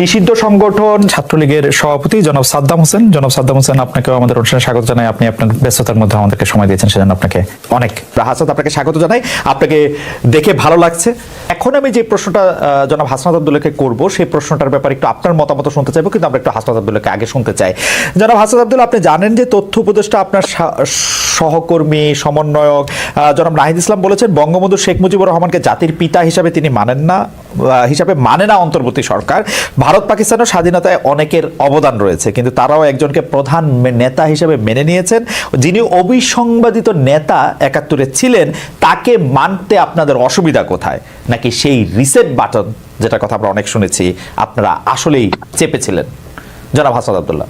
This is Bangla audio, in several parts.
নিষিদ্ধ সংগঠন ছাত্রলীগের সভাপতি জনাব সাদ্দাম হোসেন। জনাব সাদ্দাম হোসেন আপনাকে আমাদের অনুষ্ঠানে স্বাগত জানাই। আপনি আপনার ব্যস্ততার মধ্যে আমাদেরকে সময় দিয়েছেন, সেজন্য আপনাকে অনেক হাসনাত আপনাকে স্বাগত জানাই। আপনাকে দেখে ভালো লাগছে। এখন আমি যে প্রশ্নটা জনাব হাসনাত আব্দুল্লাহকে করব, সেই প্রশ্নটার ব্যাপারে একটু আপনার মতামত শুনতে চাইব, কিন্তু আমরা একটু হাসনাত আব্দুল্লাহকে আগে শুনতে চাই। জনাব হাসনাত আব্দুল্লাহ, আপনি জানেন যে তথ্য উপদেষ্টা আপনার সহকর্মী, সমন্বয়ক জনাব নাহিদ ইসলাম বলেছেন, বঙ্গবন্ধু শেখ মুজিবুর রহমানকে জাতির পিতা হিসাবে তিনি মানেন না হিসাবে মানে না অন্তর্বর্তী সরকার। ভারত পাকিস্তানের স্বাধীনতায় অনেকের অবদান রয়েছে, কিন্তু তারাও একজনকে প্রধান নেতা হিসেবে মেনে নিয়েছেন। যিনি অবিসংবাদিত নেতা একাত্তরে ছিলেন, তাকে মানতে আপনাদের অসুবিধা কোথায়? নাকি সেই রিসেট বাটন যেটা কথা আমরা অনেক শুনেছি, আপনারা আসলেই চেপেছিলেন? জনাব হাসান আবদুল্লাহ।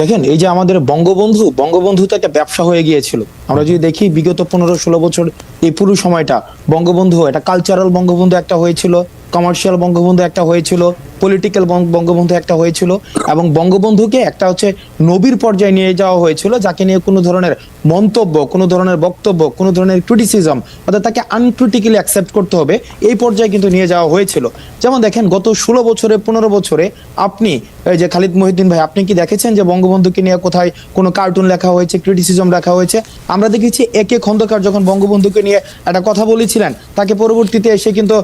দেখেন, এই যে আমাদের বঙ্গবন্ধু বঙ্গবন্ধু তো একটা ব্যবসা হয়ে গিয়েছিল। আমরা যদি দেখি বিগত পনেরো ষোলো বছর এই পুরো সময়টা বঙ্গবন্ধু, একটা কালচারাল বঙ্গবন্ধু একটা হয়েছিল। কমার্শিয়াল বঙ্গবন্ধু একটা হয়েছিল পলিটিক্যাল বঙ্গবন্ধু একটা হয়েছিল এবং বঙ্গবন্ধুকে একটা হচ্ছে নবীর পর্যায়ে নিয়ে যাওয়া হয়েছিল, যাকে নিয়ে কোনো ধরনের মন্তব্য, কোনো ধরনের বক্তব্য, কোনো ধরনের ক্রিটিসিজম অর্থাৎ তাকে আনক্রিটিক্যালি অ্যাকসেপ্ট করতে হবে, এই পর্যায়ে কিন্তু নিয়ে যাওয়া হয়েছিল। যেমন দেখেন, গত ষোলো বছরে, পনেরো বছরে আপনি যে খালিদ মহিউদ্দিন ভাই, আপনি কি দেখেছেন যে বঙ্গবন্ধুকে নিয়ে কোথায় কোনো কার্টুন লেখা হয়েছে ক্রিটিসিজম লেখা হয়েছে? আমরা দেখেছি একে খন্দকার যখন বঙ্গবন্ধুকে নিয়ে একটা কথা বলেছিলেন, তাকে পরবর্তীতে এসে কিন্তু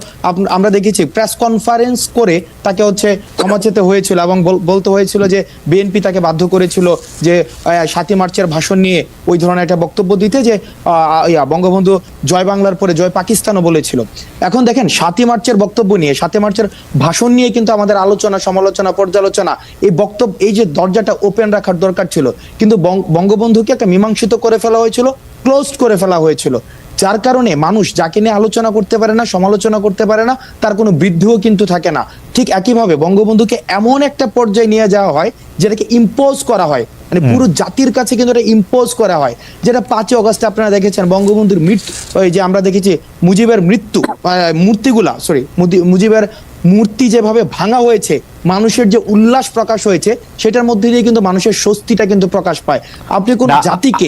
আমরা দেখেছি প্রেস কনফারেন্স করে তাকে হচ্ছে ক্ষমা চেতে হয়েছিল এবং বল- বলতে হয়েছিল যে বিএনপি তাকে বাধ্য করেছিল যে সাতই মার্চের ভাষণ নিয়ে ওই ধরনের একটা বক্তব্য দিতে যে বঙ্গবন্ধু জয় বাংলার পরে জয় পাকিস্তানও বলেছিল। এখন দেখেন, সাতই মার্চের বক্তব্য নিয়ে, সাতই মার্চের ভাষণ নিয়ে কিন্তু আমাদের আলোচনা, সমালোচনা, পর্যালোচনা, এই বক্তব্য, এই যে দরজাটা ওপেন রাখার দরকার ছিল, কিন্তু বঙ্গ- বঙ্গবন্ধুকে একটা মীমাংসিত করে ফেলা হয়েছিল ক্লোজড করে ফেলা হয়েছিল। যার কারণে মানুষ যাকে নিয়ে আলোচনা করতে পারে না সমালোচনা করতে পারে না তার কোনো বৃদ্ধিও কিন্তু থাকে না। ঠিক একইভাবে বঙ্গবন্ধুকে এমন একটা পর্যায়ে নিয়ে যাওয়া হয় যেটাকে ইম্পোজ করা হয়। মানে পুরো জাতির কাছে কিন্তু এটা ইম্পোজ করা হয়। যেটা পাঁচই অগস্টে আপনারা দেখেছেন বঙ্গবন্ধুর মৃত্যু ওই যে আমরা দেখেছি মুজিবের মৃত্যু মূর্তিগুলা সরি মুজিবের মূর্তি যেভাবে ভাঙা হয়েছে মানুষের যে উল্লাস প্রকাশ হয়েছে সেটার মধ্যে দিয়ে কিন্তু মানুষের স্বস্তিটা কিন্তু প্রকাশ পায়। আপনি কোন জাতিকে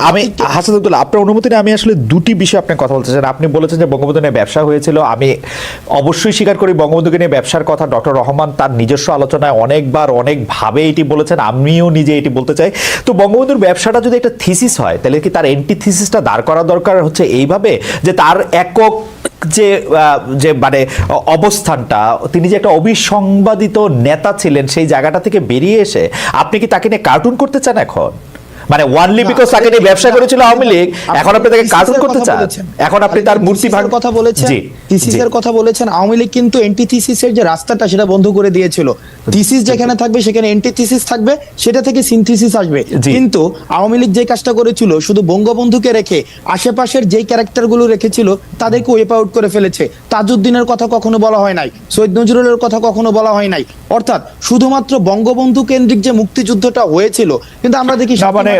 আমি আব্দুল্লাহ আপনার অনুমতি নিয়ে আমি আসলে দুটি বিষয়ে আপনি কথা বলতে চান আপনি বলেছেন যে বঙ্গবন্ধু নিয়ে ব্যবসা হয়েছিল। আমি অবশ্যই স্বীকার করি বঙ্গবন্ধুকে নিয়ে ব্যবসার কথা। ডক্টর রহমান তার নিজস্ব আলোচনায় অনেকবার অনেকভাবে এটি বলেছেন। আমিও নিজে এটি বলতে চাই। তো বঙ্গবন্ধুর ব্যবসাটা যদি একটা থিসিস হয় তাহলে কি তার এন্টি থিসিসটা দাঁড় করা দরকার হচ্ছে এইভাবে? যে তার একক যে যে মানে অবস্থানটা তিনি যে একটা অবিসংবাদিত নেতা ছিলেন সেই জায়গাটা থেকে বেরিয়ে এসে আপনি কি তাকে নিয়ে কার্টুন করতে চান এখন? মানে ওয়ানলি বিকজ তাকে নিয়ে ব্যবসা করেছিল আওয়ামী লীগ এখন আপনি তাকে কার্টুন করতে চান। এখন আপনি তার মূর্তি এর কথা বলেছেন। জি থিসিস এর কথা বলেছেন আওয়ামী লীগ কিন্তু এন্টিথিসিসের যে রাস্তাটা সেটা বন্ধ করে দিয়েছিল। থিসিস যেখানে থাকবে সেখানে এন্টিথিসিস থাকবে সেটা থেকে সিনথিসিস আসবে। কিন্তু আওয়ামী লীগ যে কাজটা করেছিল শুধু বঙ্গবন্ধুকে রেখে আশেপাশের যেই ক্যারেক্টারগুলো রেখেছিল তাদেরকে ওয়েপ আউট করে ফেলেছে। তাজউদ্দিনের কথা কখনো বলা হয় নাই সৈয়দ নজরুলের কথা কখনো বলা হয় নাই। অর্থাৎ শুধুমাত্র বঙ্গবন্ধু কেন্দ্রিক যে মুক্তিযুদ্ধটা হয়েছিল কিন্তু আমরা দেখি মানে যে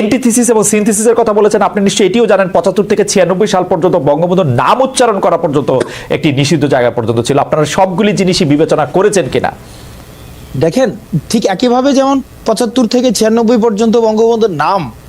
এন্টিথিসিস এবং সিনথিসিসের কথা বলেছেন। আপনি নিশ্চয়ই এটিও জানেন, পঁচাত্তর থেকে ছিয়ানব্বই সাল পর্যন্ত বঙ্গবন্ধুর নাম উচ্চারণ করা পর্যন্ত একটি নিষিদ্ধ জায়গা পর্যন্ত ছিল। আপনারা সবগুলি জিনিসই বিবেচনা করেছেন কিনা? দেখেন, ঠিক একইভাবে যেমন পঁচাত্তর থেকে ছিয়ানব্বই পর্যন্ত বঙ্গবন্ধুর নাম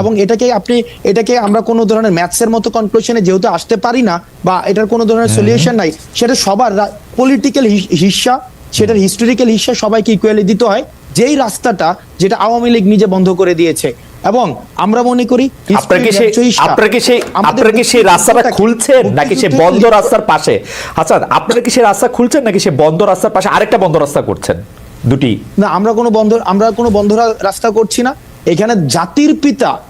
এবং এটাকে আপনি এটাকে আমরা কোনো ধরনের ম্যাথসের মতো কনক্লুশনে যেহেতু আসতে পারি না বা এটার কোনো ধরনের সলিউশন নাই সেটা সবার পলিটিক্যাল হিস্সা সেটার হিস্টোরিক্যাল হিস্সা সবাইকে ইকুয়ালি দিতে হয় যেই রাস্তাটা যেটা আওয়ামী লীগ নিজে বন্ধ করে দিয়েছে। এবং আমরা মনে করি আপনার কি সেই history ন্যায্য হিস্সা। আপনার কি সেই আমাদের সেই রাস্তাটা খুলছেন নাকি মুক্তিযুদ্ধের বন্ধ রাস্তার পাশে? আচ্ছা আপনারা কি সেই রাস্তা খুলছেন নাকি সেই বন্ধ রাস্তার পাশে? আরেকটা বন্ধ রাস্তা করছেন দুটি। না আমরা কোনো বন্ধ আমরা কোনো বন্ধ রাস্তা করছি না। এখানে জাতির পিতা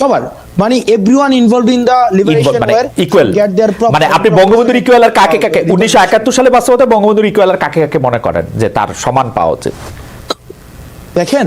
সবার। মানে everyone involve in the liberation war equal get there proper মানে আপনি বঙ্গবন্ধুর ইকুয়াল আর কাকে কাকে 1971 সালে বাস্তবতা বঙ্গবন্ধুর ইকুয়াল আর কাকে কাকে মনে করেন যে তার সমান পাওয়া উচিত? দেখেন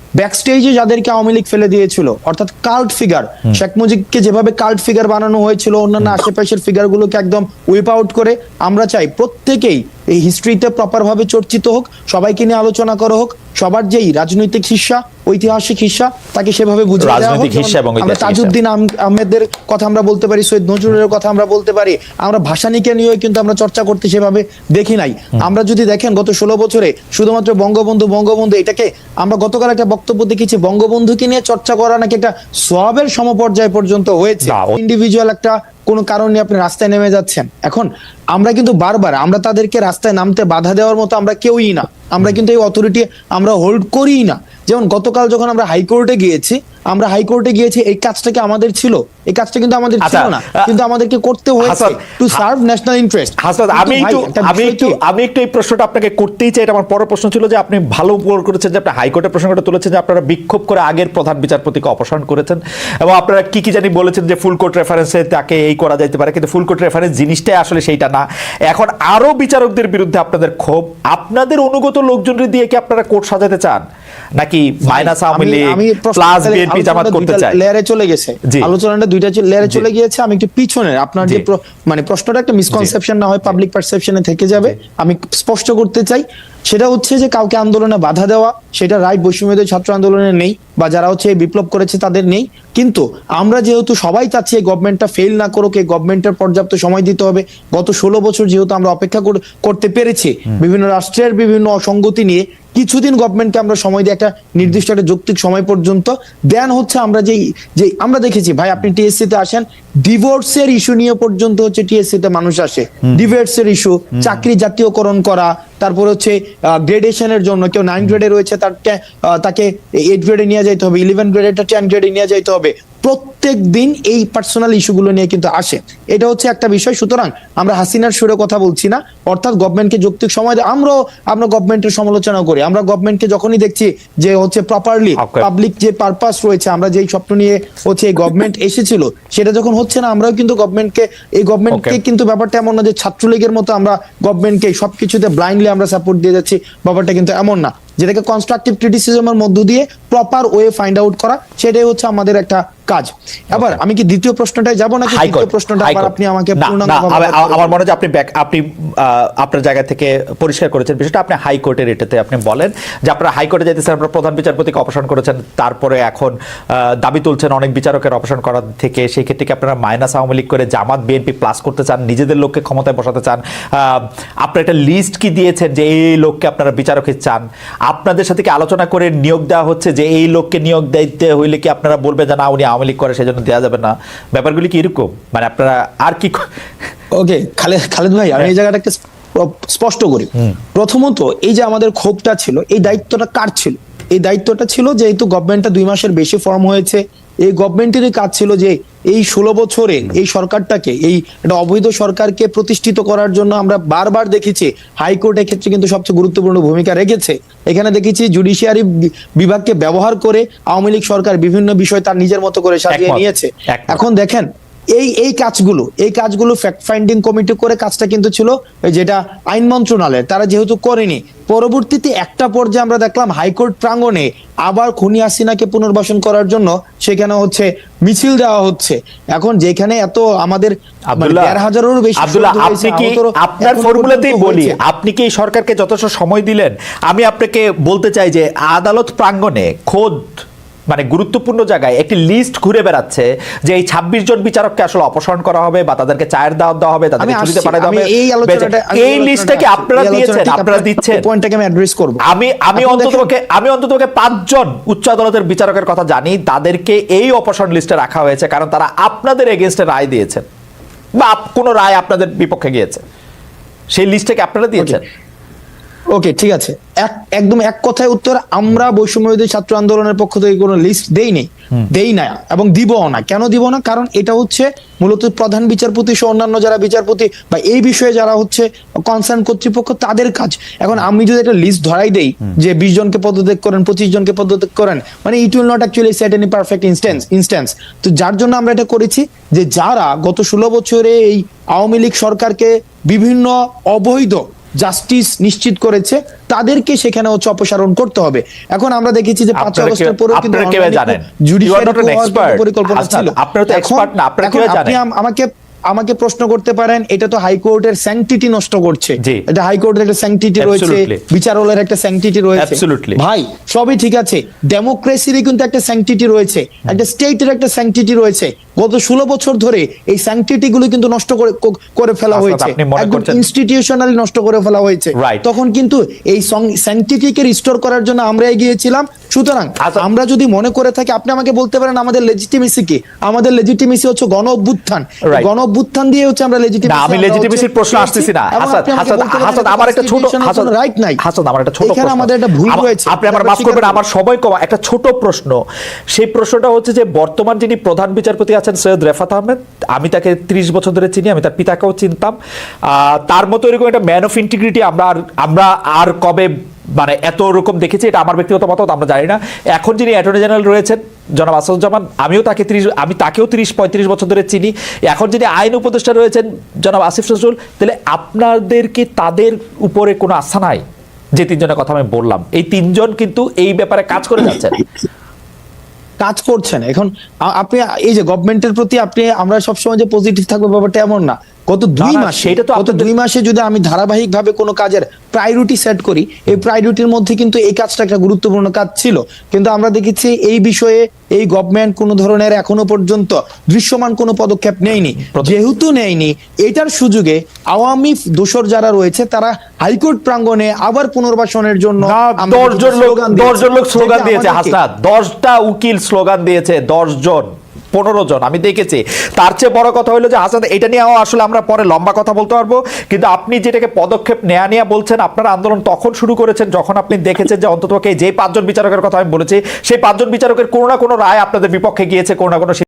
ব্যাক স্টেজে যাদেরকে আওয়ামী লীগ ফেলে দিয়েছিল অর্থাৎ কাল্ট ফিগার শেখ মুজিবকে যেভাবে কাল্ট ফিগার বানানো হয়েছিল অন্যান্য আশেপাশের ফিগার গুলোকে একদম উইপ আউট করে আমরা চাই প্রত্যেকেই এই হিস্ট্রিতে প্রপার ভাবে চর্চিত হোক সবাইকে নিয়ে আলোচনা করা হোক সবার যেই রাজনৈতিক হিস্সা ঐতিহাসিক হিস্সা তাকে সেভাবে বুঝিয়ে দেওয়া হোক আমরা তাজউদ্দিন আহমেদের কথা আমরা বলতে পারি সৈয়দ নজরুলের কথা আমরা বলতে পারি আমরা ভাষানিকে নিয়েও কিন্তু আমরা চর্চা করতে সেভাবে দেখি নাই। আমরা যদি দেখেন গত ষোলো বছরে শুধুমাত্র বঙ্গবন্ধু বঙ্গবন্ধু এটাকে আমরা গতকাল একটা বক্তব্য দেখেছি বঙ্গবন্ধুকে নিয়ে চর্চা করা নাকি একটা সবের সমপর্যায় পর্যন্ত হয়েছে। ইন্ডিভিজুয়াল একটা কোনো কারণে আপনি রাস্তায় নেমে যাচ্ছেন। এখন আমরা কিন্তু বারবার আমরা তাদেরকে রাস্তায় নামতে বাধা দেওয়ার মতো আমরা কেউই না। আমরা কিন্তু এই অথরিটি আমরা হোল্ড করি না। যেমন গতকাল যখন আমরা হাইকোর্টে গিয়েছি আমরা হাইকোর্টে গিয়েছি এই কাজটাকে আমাদের ছিল? এই কাজটা কিন্তু আমাদের ছিল আচ্ছা, না কিন্তু আমাদেরকে করতে হয়েছে to serve national interest Hasnat আমি একটু আমি একটু আমি একটু এই প্রশ্নটা আপনাকে করতেই চাই এটা আমার পরের প্রশ্ন ছিল যে আপনি ভালো উপর করেছেন যে আপনি হাইকোর্টের প্রসঙ্গটা তুলেছেন যে আপনারা বিক্ষোভ করে আগের প্রধান বিচারপতিকে অপসারণ করেছেন এবং আপনারা কি কি জানি বলেছেন যে ফুল কোর্ট রেফারেন্সে তাকে এই করা যাইতে পারে কিন্তু ফুল কোর্ট রেফারেন্স জিনিসটাই আসলে সেইটা না। এখন আরও বিচারকদের বিরুদ্ধে আপনাদের ক্ষোভ আপনাদের অনুগত লোকজনের দিয়ে কি আপনারা কোর্ট সাজাতে চান? নাকি minus Awami League plus BNP Jamaat করতে চায়? লেয়ারে চলে গেছে। আলোচনাটা দুইটা লেয়ারে চলে গিয়েছে আমি একটু পিছনে। আপনার যে মানে প্রশ্নটা একটা মিসকনসেপশন না হয় পাবলিক পারসেপশনে থেকে যাবে। আমি স্পষ্ট করতে চাই সেটা হচ্ছে যে কাউকে আন্দোলনে বাধা দেওয়া সেটা রাইট বৈষম্যদের ছাত্র আন্দোলনে নেই বা যারা হচ্ছে বিপ্লব করেছে তাদের নেই। কিন্তু আমরা যেহেতু সবাই চাচ্ছি এই গভর্নমেন্টটা ফেল না করুক এই গভর্নমেন্টের পর্যাপ্ত সময় দিতে হবে গত ষোলো বছর যেহেতু আমরা অপেক্ষা কর- করতে পেরেছি বিভিন্ন রাষ্ট্রের বিভিন্ন অসঙ্গতি নিয়ে কিছুদিন গভর্নমেন্টকে আমরা সময় দিই একটা নির্দিষ্ট একটা যৌক্তিক সময় পর্যন্ত দেন হচ্ছে আমরা যেই যে আমরা দেখেছি ভাই আপনি টিএসসি তে আসেন ডিভোর্সের ইস্যু নিয়ে পর্যন্ত হচ্ছে টিএসসি তে মানুষ আসে। ডিভোর্সের ইস্যু চাকরি জাতীয়করণ করা তারপর হচ্ছে গ্রেডেশনের জন্য কেউ নাইন গ্রেডে রয়েছে, তার তাকে এইট গ্রেডে নিয়ে যাইতে হবে ইলেভেন গ্রেডে টেন গ্রেডে নিয়ে যাইতে হবে। প্রত্যেক দিন এই পার্সোনাল ইস্যুগুলো নিয়ে কিন্তু আসে। এটা হচ্ছে একটা বিষয়। সুতরাং আমরা হাসিনার সুরে কথা বলছি না। অর্থাৎ গভর্নমেন্টকে যৌক্তিক সময় আমরাও আমরা গভর্নমেন্টের সমালোচনা করি। আমরা গভর্নমেন্টকে যখনই দেখছি যে হচ্ছে প্রপারলি পাবলিক যে পারপাস রয়েছে আমরা যেই স্বপ্ন নিয়ে হচ্ছে এই গভর্নমেন্ট এসেছিল সেটা যখন হচ্ছে না আমরাও কিন্তু গভর্নমেন্টকে এই গভর্নমেন্টকে. কিন্তু ব্যাপারটা এমন না যে ছাত্রলীগের মতো আমরা গভর্নমেন্টকে সবকিছুতে ব্লাইন্ডলি আমরা সাপোর্ট দিয়ে যাচ্ছি। ব্যাপারটা কিন্তু এমন না। যেটাকে কনস্ট্রাকটিভ ক্রিটিসিজমের মধ্য দিয়ে প্রপার ওয়ে ফাইন্ড আউট করা সেটাই হচ্ছে আমাদের একটা কাজ। এবার আমি কি দ্বিতীয় প্রশ্নটায় যাব নাকি দ্বিতীয় প্রশ্নটা আবার আপনি আমাকে আমার-? মনে হয় আপনি back- আপনি আপনার জায়গা থেকে পরিষ্কার করেছেন। বিষয়টা আপনি হাইকোর্টের এটাতে আপনি বলেন যে আপনারা হাইকোর্টে যেতেছেন আপনারা প্রধান বিচারপতিকে অপসারণ করেছেন তারপরে এখন দাবি তুলছেন অনেক বিচারকের অপসারণ করার থেকে সেই ক্ষেত্রে কি আপনারা মাইনাস আওয়ামী লীগ করে জামাত বিএনপি প্লাস করতে চান নিজেদের লোককে ক্ষমতায় বসাতে চান? আহ, আপনারা একটা লিস্ট কি দিয়েছেন যে এই লোককে আপনারা বিচারকে চান? আপনাদের সাথে কি আলোচনা করে নিয়োগ দেওয়া হচ্ছে যে এই লোককে নিয়োগ দিতে হইলে কি আপনারা বলবেন যে না উনি আওয়ামী লীগ করে সেজন্য দেওয়া যাবে না? ব্যাপারগুলি কি এরকম? মানে আপনারা আর কি ওকে খালেদ খালেদ ভাই আমি এই জায়গাটা একটা স্পষ্ট করি। প্রথমত এই যে আমাদের ক্ষোভটা ছিল এই দায়িত্বটা কার ছিল? এই দায়িত্বটা ছিল যেহেতু গভর্নমেন্টটা দুই মাসের বেশি ফর্ম হয়েছে এই গভর্নমেন্টেরই কাজ ছিল যে এই ষোলো বছরে এই সরকারটাকে এই একটা অবৈধ সরকারকে প্রতিষ্ঠিত করার জন্য আমরা বারবার দেখেছি হাইকোর্ট এক্ষেত্রে কিন্তু সবচেয়ে গুরুত্বপূর্ণ ভূমিকা রেখেছে। এখানে দেখেছি জুডিশিয়ারি বিভাগকে ব্যবহার করে আওয়ামী লীগ সরকার বিভিন্ন বিষয় তার নিজের মতো করে সাজিয়ে নিয়েছে। এখন দেখেন এই এই কাজগুলো এই কাজগুলো ফ্যাক্ট ফাইন্ডিং কমিটি করে কাজটা কিন্তু ছিল ওই যেটা আইন মন্ত্রণালয়। তারা যেহেতু করেনি পরবর্তীতে একটা পর্যায়ে আমরা দেখলাম হাইকোর্ট প্রাঙ্গণে আবার খুনি হাসিনাকে পুনর্বাসন করার জন্য সেখানে হচ্ছে মিছিল দেওয়া হচ্ছে। এখন যেখানে এত আমাদের মানে হাজারেরও বেশি আপনি কি আপনার ফর্মুলাতেই বলি আপনি কি সরকারকে যথেষ্ট সময় দিলেন? আমি আপনাকে বলতে চাই যে আদালত প্রাঙ্গণে খোদ মানে গুরুত্বপূর্ণ জায়গায় একটি লিস্ট ঘুরে বেড়াচ্ছে যে এই ছাব্বিশ জন বিচারককে আসলে অপসারণ করা হবে বা তাদেরকে চায়ের দাওয়াত দেওয়া হবে তাদেরকে ছুটিতে পাঠাতে হবে। এই আলোচনাটা এই লিস্টটা কি আপনারা দিয়েছেন আপনারা দিচ্ছেন। পয়েন্টটাকে আমি অ্যাড্রেস করব? আমি আমি এখন অন্তত দেখেন- আমি অন্তত পাঁচজন উচ্চ আদালতের বিচারকের কথা জানি তাদেরকে এই অপসারণ লিস্টে রাখা হয়েছে কারণ তারা আপনাদের এগেনস্টে রায় দিয়েছেন। বা কোনো রায় আপনাদের বিপক্ষে গিয়েছে। সেই লিস্টটাকে আপনারা দিয়েছেন। ওকে ঠিক আছে। এক একদম এক কথায় উত্তর আমরা বৈষম্যবিরোধী ছাত্র আন্দোলনের পক্ষ থেকে কোনো লিস্ট দেই নেই। দেই না এবং দিবও না। কেন দিব না? কারণ এটা হচ্ছে মূলত প্রধান বিচারপতি সহ অন্যান্য যারা বিচারপতি বা এই বিষয়ে যারা হচ্ছে কনসার্ন কর্তৃপক্ষ তাদের কাজ। এখন আমি যদি একটা লিস্ট ধরাই দেই যে বিশ জনকে পদত্যাগ করেন পঁচিশ জনকে পদত্যাগ করেন মানে it will not actually set any perfect instance instance তো যার জন্য আমরা এটা করেছি যে যারা গত ষোলো বছরে এই আওয়ামী লীগ সরকারকে বিভিন্ন অবৈধ জাস্টিস নিশ্চিত করেছে তাদেরকে সেখানে হচ্ছে অপসারণ করতে হবে এখন আমরা দেখেছি যে পাঁচ অগস্টের আগস্টের পরেও কিন্তু জানেন? পরিকল্পনা ছিল আপনারা তো এক্সপার্ট না, আপনারা জানেন? আম- আমাকে আমাকে প্রশ্ন করতে পারেন এটা তো হাইকোর্টের স্যাংটিটি নষ্ট করছে। এটা হাইকোর্টের একটা স্যাংটিটি রয়েছে বিচারালয়ের একটা স্যাংটিটি রয়েছে। ভাই সবই ঠিক আছে। ডেমোক্রেসিরই কিন্তু একটা স্যাংটিটি রয়েছে। একটা স্টেটের একটা স্যাংটিটি রয়েছে। গত ষোলো বছর ধরে এই স্যাংটিটি গুলো কিন্তু নষ্ট করে করে ফেলা হয়েছে। একদম ইনস্টিটিউশনালি নষ্ট করে ফেলা হয়েছে। তখন কিন্তু এই স্যাংটিটিকে রিস্টোর করার জন্য আমরা এগিয়েছিলাম। সুতরাং আচ্ছা। আমরা যদি মনে করে থাকি আপনি আমাকে বলতে পারেন আমাদের লেজিটিমেসি কি আমাদের লেজিটিমেসি হচ্ছে গণ অভ্যুত্থান. গণ অভ্যুত্থান দিয়ে হচ্ছে আমরা লেজিটিমেসি না আমি লেজিটিমেসির প্রশ্ন আসতেছি না। হাসাদ হাসাদ হাসাদ আমার একটা ছোট হাসাদ রাইট নাই। হাসাদ আমার একটা ছোট প্রশ্ন। আমাদের একটা ভুল রয়েছে আপনি আমার মাফ করবেন আমার সময় কম। একটা ছোট প্রশ্ন। সেই প্রশ্নটা হচ্ছে যে বর্তমান যিনি প্রধান বিচারপতি আছেন সৈয়দ রেফাত আহমেদ আমি তাকে 30 বছর ধরে চিনি আমি তার পিতাকেও চিনতাম। আহ, তার মতো এরকম একটা ম্যান অফ ইন্টিগ্রিটি আমরা আর আমরা আর কবে মানে এত রকম দেখেছি, এটা আমার ব্যক্তিগত মত আমরা জানি না। এখন যিনি অ্যাটর্নি জেনারেল রয়েছেন, জনাব আসাদুজ্জামান, আমিও তাকে ত্রিশ, আমি তাকেও তিরিশ, পঁয়ত্রিশ বছর ধরে চিনি। এখন যিনি আইন উপদেষ্টা রয়েছেন, জনাব আসিফ নজরুল, তাহলে আপনাদের কি তাদের উপরে কোনো আস্থা নাই? যে তিনজনের কথা আমি বললাম। এই তিনজন কিন্তু এই ব্যাপারে কাজ করে যাচ্ছেন। কাজ করছেন। এখন আপনি এই যে গভর্নমেন্টের প্রতি আপনি, আমরা সবসময় যে পজিটিভ থাকব ব্যাপারটা এমন না। গত দুই মাস সেটা তো গত দুই মাসে যদি আমি ধারাবাহিক ভাবে কোনো কাজের প্রায়োরিটি সেট করি এই প্রায়োরিটির মধ্যে কিন্তু এই কাজটা একটা গুরুত্বপূর্ণ কাজ ছিল। কিন্তু আমরা দেখেছি এই বিষয়ে এই গভর্নমেন্ট কোনো ধরনের এখনও পর্যন্ত দৃশ্যমান কোনো পদক্ষেপ নেয়নি। যেহেতু নেয়নি এটার সুযোগে আওয়ামী দোসর যারা রয়েছে তারা হাইকোর্ট প্রাঙ্গণে আবার পুনর্বাসনের জন্য আমরা দশ জন লোক স্লোগান লোক স্লোগান দিয়েছে হাসনাত। দশটা উকিল স্লোগান দিয়েছে দশ জন পনেরো জন। আমি দেখেছি। তার চেয়ে বড় কথা হলো যে, হাসান, এটা নিয়েও আসলে আমরা পরে লম্বা কথা বলতে পারব। কিন্তু আপনি যেটাকে পদক্ষেপ নেয়া নিয়ে বলছেন, আপনার আন্দোলন তখন শুরু করেছেন যখন আপনি দেখেছেন যে, অন্তত যে পাঁচজন বিচারকের কথা আমি বলেছি, সেই পাঁচজন বিচারকের কোনো না কোনো রায় আপনাদের বিপক্ষে গিয়েছে, কোনো না কোনো